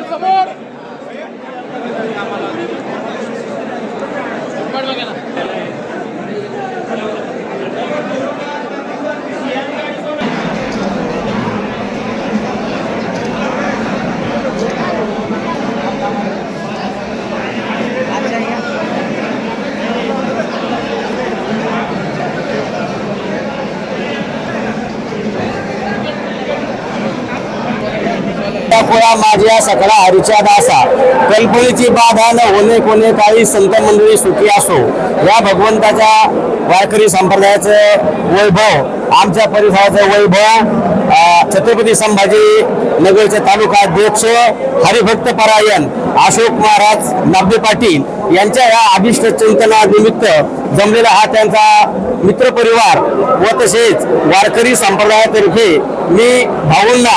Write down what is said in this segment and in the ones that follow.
por favor. समोर कोळा माझ्या सकळा हरीच्या दासा. कल्पनेची बाधा न होणे कोणे काही संत मंडळी सुखी असो. या भगवंताच्या वारकरी संप्रदायाचं वैभव आमच्या परिसराचं वैभव छत्रपती संभाजी नगरचे तालुका अध्यक्ष हरिभक्त परायण अशोक महाराज नाबदे पाटील यांच्या या अभिष्ट चिंतनानिमित्त जमलेला हा त्यांचा मित्रपरिवार व तसेच वारकरी संप्रदायातर्फे मी भाऊंना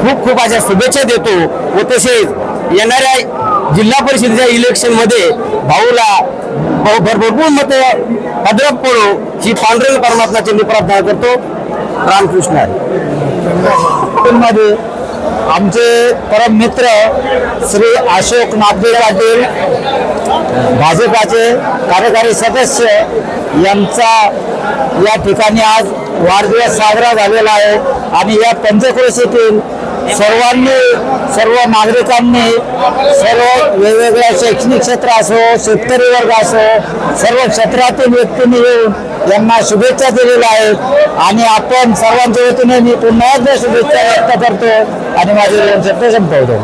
खूप खूप अशा शुभेच्छा देतो व तसेच येणाऱ्या जिल्हा परिषदेच्या इलेक्शनमध्ये भाऊला भरपूर मत पदरात पडो ही पांढरंग परमात्माची मी प्रार्थना करतो. रामकृष्ण. आहे आमचे परम मित्र श्री अशोक नागदेव पाटील भाजपाचे कार्यकारी सदस्य यांचा या ठिकाणी आज वाढदिवस साजरा झालेला आहे. आणि या पंचक्रोशीतील सर्वांनी सर्व नागरिकांनी सर्व वेगवेगळ्या शैक्षणिक क्षेत्र असो शेतकरी वर्ग असो सर्व क्षेत्रातील व्यक्तींनी येऊन यांना शुभेच्छा दिलेल्या आहेत. आणि आपण सर्वांच्या वतीने मी पुन्हा एकदा शुभेच्छा व्यक्त करतो आणि माझे शब्द संपवतो.